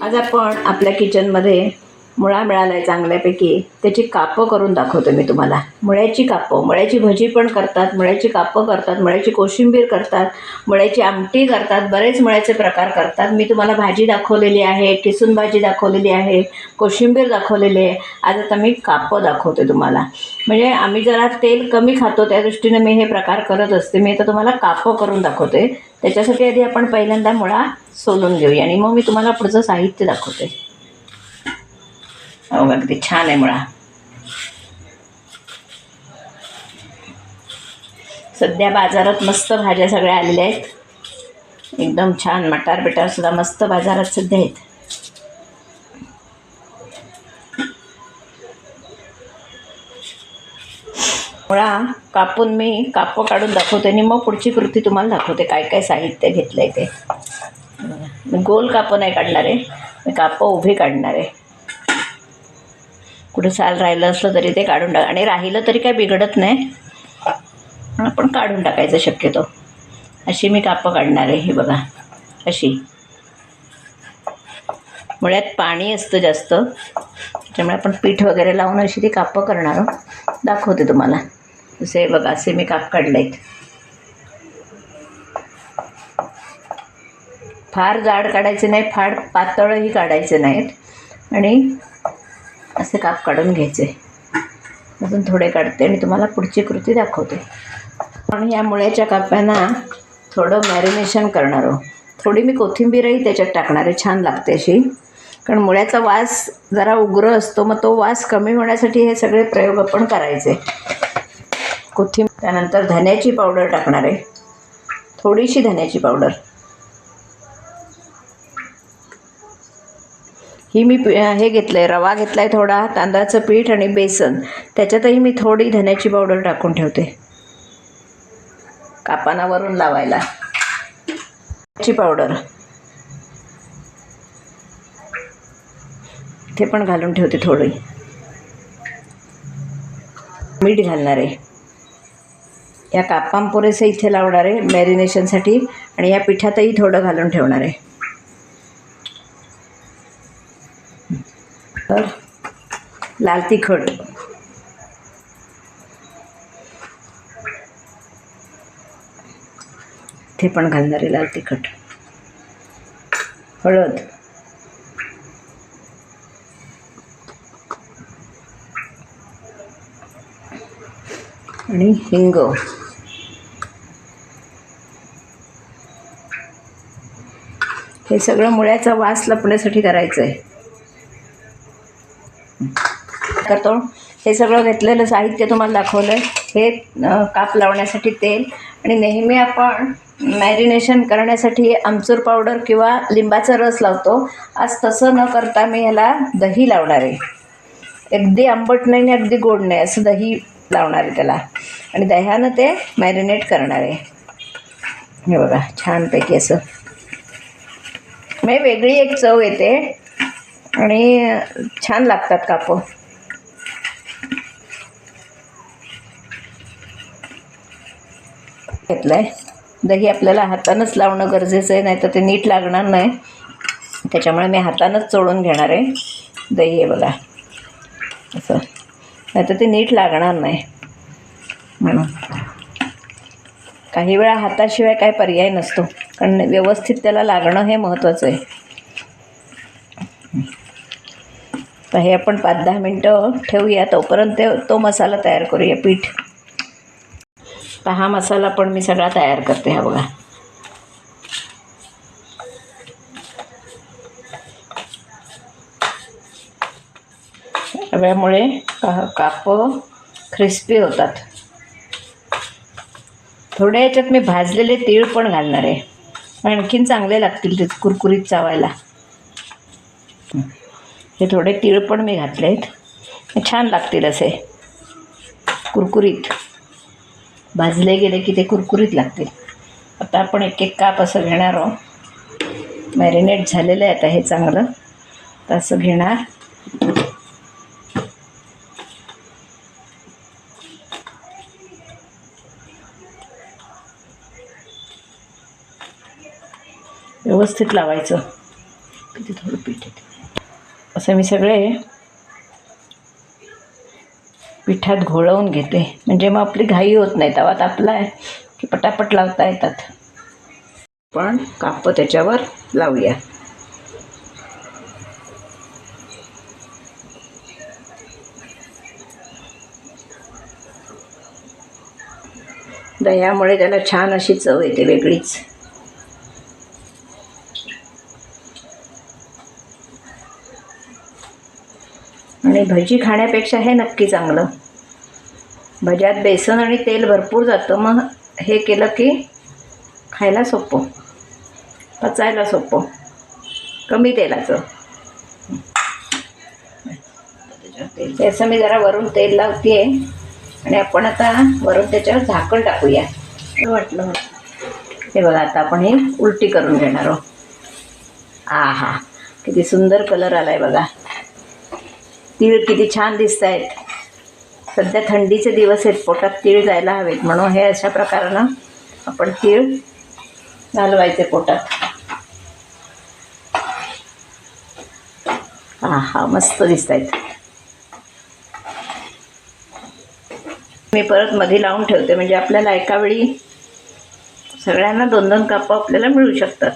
आज आपण आपल्या किचनमध्ये मुळा मिळाला आहे चांगल्यापैकी. त्याची कापं करून दाखवते मी तुम्हाला. मुळ्याची कापं मुळ्याची भजी पण करतात मुळ्याची कापं करतात मुळ्याची कोशिंबीर करतात मुळ्याची आमटी करतात बरेच मुळ्याचे प्रकार करतात. मी तुम्हाला भाजी दाखवलेली आहे किसून भाजी दाखवलेली आहे कोशिंबीर दाखवलेली आहे. आज आता मी कापं दाखवते तुम्हाला. म्हणजे आम्ही जरा तेल कमी खातो त्या दृष्टीने मी हे प्रकार करत असते. मी आता तुम्हाला कापं करून दाखवते. त्याच्यासाठी आधी आपण पहिल्यांदा मुळा सोलून घेऊया आणि मग मी तुम्हाला पुढचं साहित्य दाखवते. हो अगदी छान आहे मुळा. सध्या बाजारात मस्त भाज्या सगळ्या आलेल्या आहेत. एकदम छान मटार बिटार सुद्धा मस्त बाजारात सध्या आहेत. मुळा कापून मी कापं काढून दाखवते आणि मग पुढची कृती तुम्हाला दाखवते काय काय साहित्य घेतलं आहे ते. गोल कापं नाही काढणार आहे मी कापं उभी काढणार आहे. कुठं साल राहिलं असलं तरी ते काढून टाक. आणि राहिलं तरी काय बिघडत नाही. पण आपण काढून टाकायचं शक्यतो. अशी मी कापं काढणार आहे ही बघा. अशी. मुळ्यात पाणी असतं जास्त. त्याच्यामुळे आपण पीठ वगैरे लावून अशी ती कापं करणार दाखवते तुम्हाला. जसे बघा असे मी काप काढले आहेत फार जाड काढायचे नाही फार पातळही काढायचे नाहीत. आणि असे काप काढून घ्यायचे. अजून थोडे काढते. आणि तुम्हाला पुढची कृती दाखवते. पण या मुळ्याच्या काप्यांना थोडं मॅरिनेशन करणार आहो थोडी मी कोथिंबीरही त्याच्यात टाकणार आहे. छान लागते अशी. कारण मुळ्याचा वास जरा उग्र असतो मग तो वास कमी होण्यासाठी हे सगळे प्रयोग आपण करायचे. कोथिंबीर त्यानंतर धन्याची पावडर टाकणार आहे. थोडीशी धन्याची पावडर. ही मी हे घेतलं आहे रवा घेतला आहे थोडा तांदळाचं पीठ आणि बेसन. त्याच्यातही मी थोडी धन्याची पावडर टाकून ठेवते. कापानावरून लावायला. ची पावडर. ते पण घालून ठेवते थोडी. मीठ घालणार आहे. या कापां पुरेसं इथे लावणार आहे मॅरिनेशनसाठी आणि या पिठातही थोडं घालून ठेवणार आहे. तर लाल तिखट. ते पण घालणार आहे लाल तिखट. हळद. आणि हिंग. हे सगळं मुळ्याचा वास लपण्यासाठी करायचं आहे करतो. हे सगळं घेतलेलं साहित्य तुम्हाला दाखवलं हे काप लावण्यासाठी तेल आणि नेहमी आपण मॅरिनेशन करण्यासाठी आमचूर पावडर किंवा लिंबाचा रस लावतो. आज तसं न करता मी ह्याला दही लावणार आहे. अगदी आंबट नाही आणि अगदी गोड नाही असं दही लावणार आहे त्याला. आणि दह्यानं ते मॅरिनेट करणार आहे. हे बघा छानपैकी असं. म्हणजे वेगळी एक चव येते. आणि छान लागतात कापं. घेतलं आहे दही आपल्याला हातानंच लावणं गरजेचं आहे नाही तर ते नीट लागणार नाही. त्याच्यामुळे मी हातानंच चोळून घेणार आहे दही आहे बघा. असं. नाही तर ते नीट लागणार नाही. म्हणून. काही वेळा हाताशिवाय काय पर्याय नसतो कारण व्यवस्थित त्याला लागणं हे महत्त्वाचं आहे. तर हे आपण पाच दहा मिनटं ठेवूया. तोपर्यंत ते तो मसाला तयार करूया पीठ. तर हा मसाला पण मी सगळा तयार करते हा बघा. रव्यामुळे का कापं क्रिस्पी होतात. थोड्या याच्यात मी भाजलेले तीळ पण घालणार आहे. आणखीन चांगले लागतील ते कुरकुरीत चावायला. हे थोडे तीळ पण मी घातले आहेत छान लागतील असे. कुरकुरीत. भाजले गेले की ते कुरकुरीत लागतील. आता आपण एक एक काप असं घेणार आहोत. मॅरिनेट झालेलं आहे आता हे चांगलं. तर असं घेणार. व्यवस्थित लावायचं. किती थोडं पीठ येते असं मी सगळे पिठात घोळवून घेते. म्हणजे मग आपली घाई होत नाही तवा तापला आहे की पटापट लावता येतात. पण काप त्याच्यावर लावूया. दह्यामुळे त्याला छान अशी चव येते वेगळीच. आणि भजी खाण्यापेक्षा हे नक्की चांगलं. भज्यात बेसन आणि तेल भरपूर जातं मग हे केलं की खायला सोपं. पचायला सोपं. कमी तेलाचं. त्याचं मी जरा वरून तेल लावते आणि आपण आता वरून त्याच्यावर झाकण टाकूया. वाटलं. हे बघा आता आपण हे उलटी करून घेणार आहोत. आ हा किती सुंदर कलर आलाय बघा. तीळ किती छान दिसत आहेत सध्या थंडीचे दिवस आहेत पोटात तीळ जायला हवेत. म्हणून हे अशा प्रकारानं आपण तीळ घालवायचे पोटात. हा हा मस्त दिसत आहेत मी परत मध्ये लावून ठेवते म्हणजे आपल्याला एका वेळी सगळ्यांना दोन दोन कापं आपल्याला मिळू शकतात.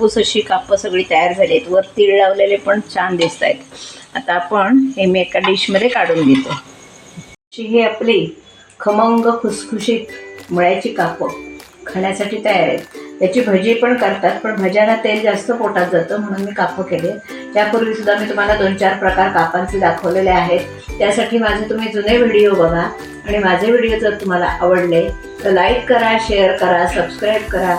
कापूस अशी कापं सगळी तयार झाली आहेत. वर तीळ लावलेले पण छान दिसत आहेत. आता आपण हे मी एका डिशमध्ये काढून घेतो. अशी ही आपली खमंग खुसखुशीत मुळ्याची कापं खाण्यासाठी तयार आहेत. त्याची भजी पण करतात पण भज्यांना तेल जास्त पोटात जातं म्हणून मी कापं केले त्यापूर्वी सुद्धा मी तुम्हाला दोन चार प्रकार कापांचे दाखवलेले आहेत. त्यासाठी माझे तुम्ही जुने व्हिडिओ बघा. आणि माझे व्हिडिओ जर तुम्हाला आवडले तर लाईक करा शेअर करा सबस्क्राईब करा.